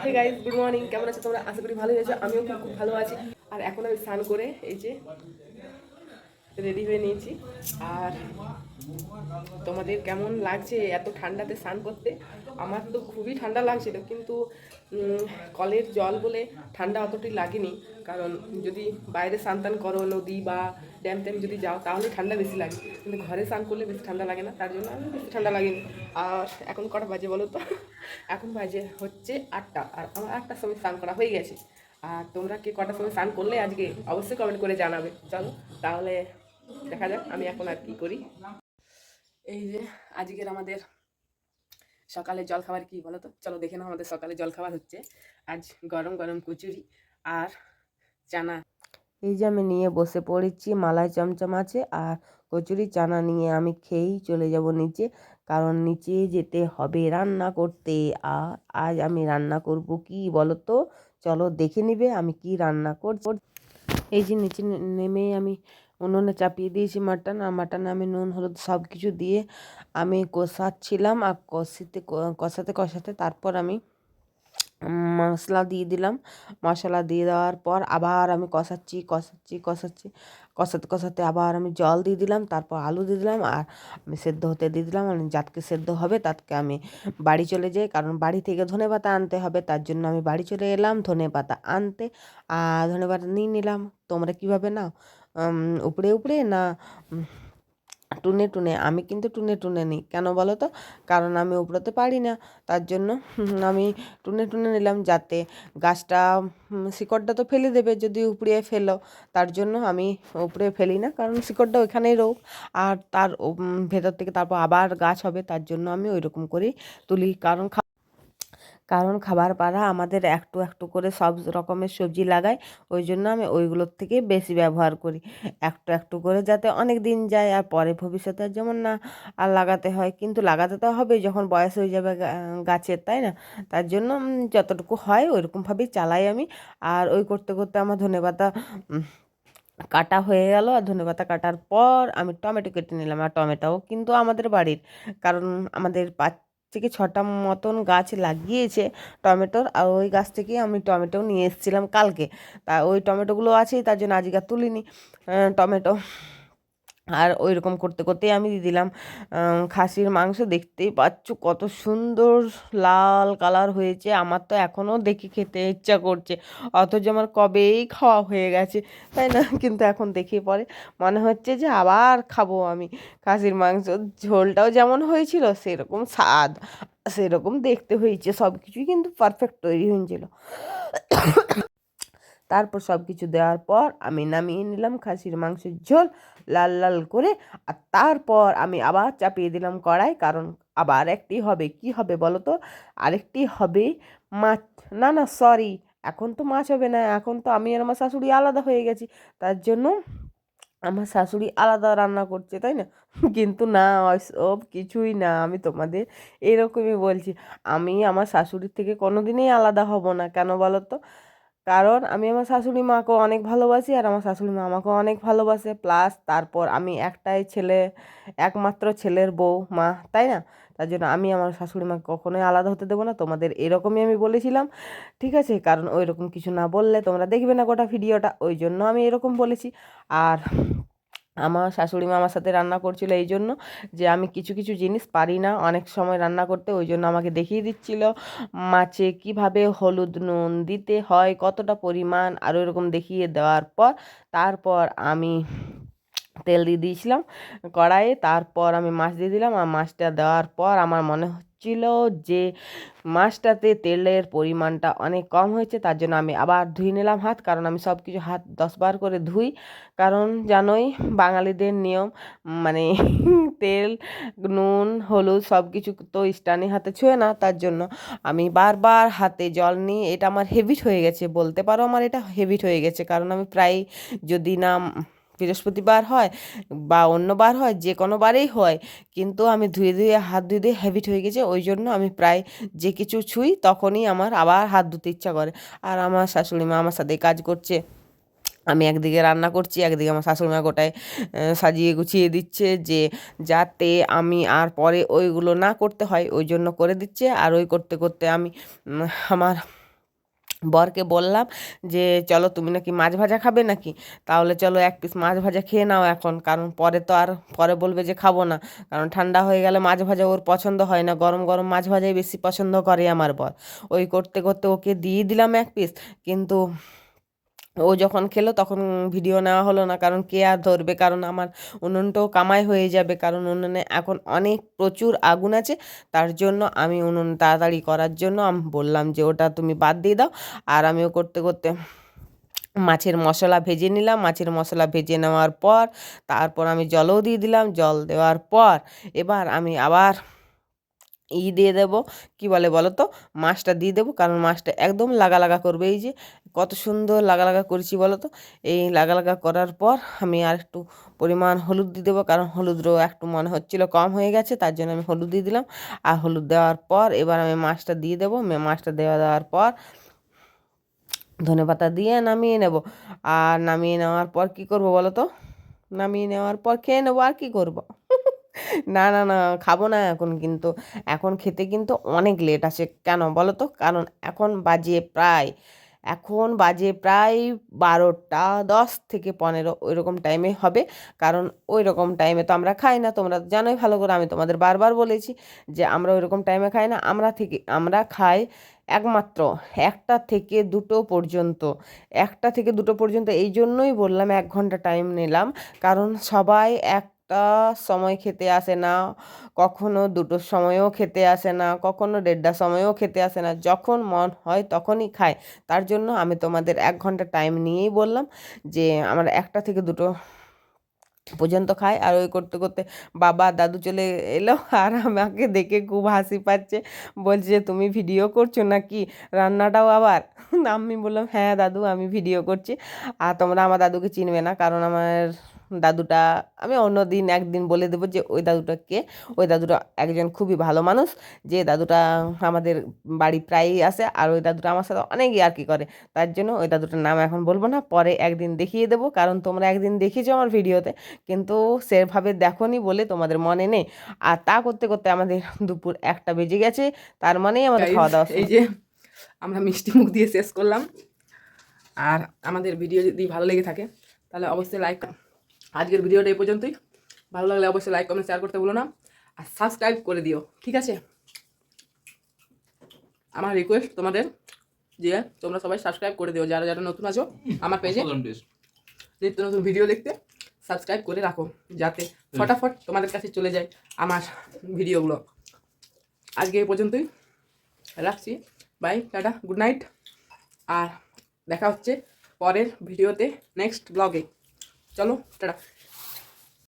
Hey guys good morning কেমন আছো তোমরা? আশা করি ভালোই আছো। আমিও খুব খুব ভালো আছি। আর এখন আমি স্নান করে এই যে রেডি হয়ে নিয়েছি। আর তোমাদের কেমন লাগছে? এত ঠান্ডাতে স্নান করতে? আমার তো খুবই ঠান্ডা লাগছিল, কিন্তু কলের জল বলে ঠান্ডা অতটাই লাগেনি। কারণ যদি বাইরে স্নান টান করো, নদী বা ড্যাম ট্যাম যদি যাও, তাহলে ঠান্ডা বেশি লাগে। কিন্তু ঘরে স্নান করলে বেশি ঠান্ডা লাগে না, তার জন্য আমি বেশি ঠান্ডা লাগেনি। আর এখন কটা বাজে বলো তো? এখন বাজে হচ্ছে আটটা, আর আমার আটটার সময় স্নান করা হয়ে গেছে। আর তোমরা কে কটার সময় স্নান করলে আজকে, অবশ্যই কমেন্ট করে জানাবে। চলো, তাহলে দেখা যাক আমি এখন আর কি করি। এই যে আজকের আমাদের সকালে জল খাবার কি বলো তো চলো দেখে নাও আমাদের সকালে জল খাবার হচ্ছে। আজ গরম গরম কচুরি আর চানা। এই যে আমি নিয়ে বসে পড়েছি মালাই চমচম আছে আর কচুরি, চানা নিয়ে আমি খেয়েই চলে যাব নিচে। কারণ নিচে যেতে হবে রান্না করতে। আর আজ আমি রান্না করব কি বলো তো চলো দেখে নিবে আমি কি রান্না করব এই যে নিচে নেমে আমি উনুনে চাপিয়ে দিয়েছি মাটন, আর মাটনে আমি নুন, হলুদ সব কিছু দিয়ে আমি কষাচ্ছিলাম আর কষিতে, কষাতে কষাতে তারপর আমি মশলা দিয়ে দিলাম। মশলা দিয়ে দেওয়ার পর আবার আমি কষাচ্ছি কষাচ্ছি কষাচ্ছি। কষাতে কষাতে আবার আমি জল দিয়ে দিলাম, তারপর আলু দিয়ে দিলাম, আর আমি সেদ্ধ হতে দিয়ে দিলাম। আর যাতকে সেদ্ধ হবে তাতকে আমি বাড়ি চলে যাই, কারণ বাড়ি থেকে ধনে পাতা আনতে হবে, তার জন্য আমি বাড়ি চলে এলাম ধনে পাতা আনতে, আর ধনে পাতা নিয়ে নিলাম। তোমরা কীভাবে নাও? উপরে উপরে না টুনে টুনে? আমি কিন্তু টুনে টুনে নিই। কেন বলো তো? কারণ আমি উপড়োতে পারি না। তার জন্য আমি টুনে টুনে নিলাম যাতে গাছটা শিকড়টা তো ফেলে দেবে যদি উপড়িয়ে ফেলো। তার জন্য আমি উপড়ে ফেলি না, কারণ শিকড়টা ওইখানেই রোগ। আর তার ভেতর থেকে তারপর আবার গাছ হবে, তার জন্য আমি ওই রকম করেই তুলি। কারণ কারণ খাবার পাড়া আমাদের একটু একটু করে সব রকমের সবজি লাগাই ওই জন্য আমি ওইগুলোর থেকে বেশি ব্যবহার করি। একটু একটু করে যাতে অনেক দিন যায় আর পরে ভবিষ্যতে যেমন না, আর লাগাতে হয়। কিন্তু লাগাতে তো হবে যখন বয়স হয়ে যাবে গাছের, তাই না? তার জন্য যতটুকু হয় ওইরকমভাবেই চালাই আমি। আর ওই করতে করতে আমার ধনেপাতা কাটা হয়ে গেল। আর ধনেপাতা কাটার পর আমি টমেটো কেটে নিলাম। আর টমেটোও কিন্তু আমাদের বাড়ির, কারণ আমাদের পাঁচ থেকে ছটা মতন গাছ লাগিয়েছে টমেটোর, আর ওই গাছ থেকে আমি টমেটো নিয়ে এসেছিলাম কালকে। তা ওই টমেটোগুলো আছে তার জন্য আজকে তুলিনি। টমেটো আর ওই রকম করতে, করতেই আমি দিয়ে দিলাম খাসির মাংস। দেখতেই পাচ্ছ কত সুন্দর লাল কালার হয়েছে। আমার তো এখনও দেখে খেতে ইচ্ছা করছে, অথচ আমার কবেই খাওয়া হয়ে গেছে, তাই না? কিন্তু এখন দেখে পরে মনে হচ্ছে যে আবার খাব আমি। খাসির মাংস ঝোলটাও যেমন হয়েছিল, সেরকম স্বাদ, সেরকম দেখতে হয়েছে। সব কিছুই কিন্তু পারফেক্ট তৈরি হয়েছিল। তারপর সব কিছু দেওয়ার পর আমি নামিয়ে নিলাম খাসির মাংসের ঝোল লাল লাল করে। আর তারপর আমি আবার চাপিয়ে দিলাম কড়াই, কারণ আবার একটি হবে। কি হবে বলো তো? আরেকটি হবে মাছ। না না সরি এখন তো মাছ হবে না। এখন তো আমি আর আমার শাশুড়ি আলাদা হয়ে গেছি। তার জন্য আমার শাশুড়ি আলাদা রান্না করছে, তাই না? কিন্তু না সব কিছুই না। আমি তোমাদের এরকমই বলছি। আমি আমার শাশুড়ির থেকে কোনোদিনই আলাদা হব না। কেন বলো তো? কারণ আমি আমার শাশুড়ি মাকেও অনেক ভালোবাসি আর আমার শাশুড়ি মা আমাকেও অনেক ভালোবাসে। প্লাস তারপর আমি একটাই ছেলে, একমাত্র ছেলের বউ, মা, তাই না? তার জন্য আমি আমার শাশুড়ি মাকে কখনোই আলাদা হতে দেবো না। তোমাদের এরকমই আমি বলেছিলাম, ঠিক আছে? কারণ ওই রকম কিছু না বললে তোমরা দেখবে না গোটা ভিডিওটা, ওই জন্য আমি এরকম বলেছি। আর আমার শাশুড়ি মা আমার সাথে রান্না করছিল এই জন্য যে আমি কিছু কিছু জিনিস পারি না। অনেক সময় রান্না করতে ওই জন্য আমাকে দেখিয়ে দিচ্ছিল। মাছে কীভাবে হলুদ নুন দিতে হয়, কতটা পরিমাণ আর ওইরকম দেখিয়ে দেওয়ার পর, তারপর আমি তেল দিয়ে দিয়েছিলাম কড়াইয়ে। তারপর আমি মাছ দিয়ে দিলাম। আর মাছটা দেওয়ার পর আমার মনে হচ্ছিল যে মাছটাতে তেলের পরিমাণটা অনেক কম হয়েছে, তার জন্য আমি আবার ধুয়ে নিলাম হাত। কারণ আমি সব কিছু হাত দশবার করে ধুই। কারণ জানোই বাঙালিদের নিয়ম মানে তেল, নুন, হলুদ সব কিছু তো স্টানি হাতে ছুঁয়ে না, তার জন্য আমি বারবার হাতে জল নিয়ে, এটা আমার হেবিট হয়ে গেছে। বলতে পারো আমার এটা হেবিট হয়ে গেছে। কারণ আমি প্রায় যদি না বৃহস্পতিবার হয় বা অন্য বার হয়, যে কোনো বারেই হয়, কিন্তু আমি ধুয়ে ধুয়ে হাত ধুয়ে ধুয়ে হ্যাবিট হয়ে গেছে, ওই জন্য আমি প্রায় যে কিছু ছুঁই তখনই আমার আবার হাত ধুতে ইচ্ছা করে। আর আমার শাশুড়ি মা আমার সাথে কাজ করছে, আমি একদিকে রান্না করছি, একদিকে আমার শাশুড়ি মা গোটায় সাজিয়ে গুছিয়ে দিচ্ছে যে যাতে আমি আর পরে ওইগুলো না করতে হয়, ওই জন্য করে দিচ্ছে। আর ওই করতে করতে আমি আমার বরকে বললাম যে, চলো তুমি নাকি মাছ ভাজা খাবে নাকি? তাহলে চলো এক পিস মাছ ভাজা খেয়ে নাও এখন, কারণ পরে তো আর, পরে বলবে যে খাব না, কারণ ঠান্ডা হয়ে গেলে মাছ ভাজা ওর পছন্দ হয় না, গরম গরম মাছ ভাজাই বেশি পছন্দ করে আমার বর। ওই করতে করতে ওকে দিয়ে দিলাম এক পিস কিন্তু ও যখন খেলো তখন ভিডিও নেওয়া হলো না, কারণ কে আর ধরবে? কারণ আমার উনুনটাও কামাই হয়ে যাবে, কারণ উনুনে এখন অনেক প্রচুর আগুন আছে, তার জন্য আমি উনুন তাড়াতাড়ি করার জন্য আমি, বললাম যে ওটা তুমি বাদ দিয়ে দাও। আর আমিও করতে করতে মাছের মশলা ভেজে নিলাম, মাছের মশলা ভেজে নেওয়ার পর তারপর আমি জলও দিয়ে দিলাম, জল দেওয়ার পর এবার আমি আবার ই দিয়ে দেবো। কি বলে বলো তো মাছটা দিয়ে দেবো, কারণ মাছটা একদম লাগা লাগা করবে। এই যে কত সুন্দর লাগা লাগা করেছি বলো তো এই লাগা লাগা করার পর আমি আর একটু পরিমাণ হলুদ দিয়ে দেবো, কারণ হলুদও একটু মনে হচ্ছিল কম হয়ে গেছে, তার জন্য আমি হলুদ দিয়ে দিলাম। আর হলুদ দেওয়ার পর এবার আমি মাছটা দিয়ে দেবো। মাছটা দেওয়া দেওয়ার পর ধনে পাতা দিয়ে নামিয়ে নেব। আর নামিয়ে নেওয়ার পর কি করব বলো তো নামিয়ে নেওয়ার পর খেয়ে নেব, আর কি করব? না না না, খাব না এখন কিন্তু। এখন খেতে কিন্তু অনেক লেট আছে কেন বলো তো? কারণ এখন বাজে প্রায়, এখন বাজে প্রায় বারোটা দশ থেকে পনেরো ওই রকম টাইমে হবে। কারণ ওই রকম টাইমে তো আমরা খাই না। তোমরা তো জানোই ভালো করে, আমি তোমাদের বারবার বলেছি যে আমরা ওই রকম টাইমে খাই না। আমরা থেকে, আমরা খাই একমাত্র একটা থেকে দুটো পর্যন্ত। একটা থেকে দুটো পর্যন্ত, এই জন্যই বললাম এক ঘণ্টা টাইম নিলাম। কারণ সবাই একটা সময় খেতে আসে না, কখনো দুটোর সময়ও খেতে আসে না, কখনো দেড়টার সময়ও খেতে আসে না, যখন মন হয় তখনই খায়। তার জন্য আমি তোমাদের এক ঘণ্টা টাইম নিয়েই বললাম যে, আমরা একটা থেকে দুটো পর্যন্ত খাই। আর ওই করতে করতে বাবা, দাদু চলে এলো আর আমাকে দেখে খুব হাসি পাচ্ছে। বলছে তুমি ভিডিও করছ নাকি? রান্নাটাও আবার? আমি বললাম হ্যাঁ দাদু, আমি ভিডিও করছি। আর তোমরা আমার দাদুকে চিনবে না, কারণ আমার দাদুটা আমি অন্য দিন একদিন বলে দেবো যে ওই দাদুটাকে ওই দাদুটা একজন খুবই ভালো মানুষ যে দাদুটা আমাদের বাড়ি প্রায়ই আসে আর ওই দাদুটা আমার সাথে অনেক ইয়ার্কি করে। তার জন্য ওই দাদুটার নাম এখন বলব না পরে একদিন দেখিয়ে দেবো কারণ তোমরা একদিন দেখিয়েছো আমার ভিডিওতে। কিন্তু সেভাবে দেখোনি বলে তোমাদের মনে নেই। আর তা করতে করতে আমাদের দুপুর একটা বেজে গেছে তার মানেই আমাদের খাওয়া দাওয়া এই যে আমরা মিষ্টি মুখ দিয়ে শেষ করলাম। আর আমাদের ভিডিও যদি ভালো লেগে থাকে তাহলে অবশ্যই লাইক আজকের ভিডিওটা এই পর্যন্তই। ভালো লাগলে অবশ্যই লাইক কমেন্ট শেয়ার করতে ভুলো না। আর সাবস্ক্রাইব করে দিও ঠিক আছে? আমার রিকোয়েস্ট তোমাদের যে তোমরা সবাই সাবস্ক্রাইব করে দিও যারা যারা নতুন আছো আমার পেজে নিত্য নতুন ভিডিও দেখতে সাবস্ক্রাইব করে রাখো যাতে ফটাফট তোমাদের কাছে চলে যায় আমার ভিডিওগুলো আজকে এই পর্যন্তই। রাখছি। বাই টাটা গুড নাইট আর দেখা হচ্ছে পরের ভিডিওতে নেক্সট ব্লগে চলো টাটা।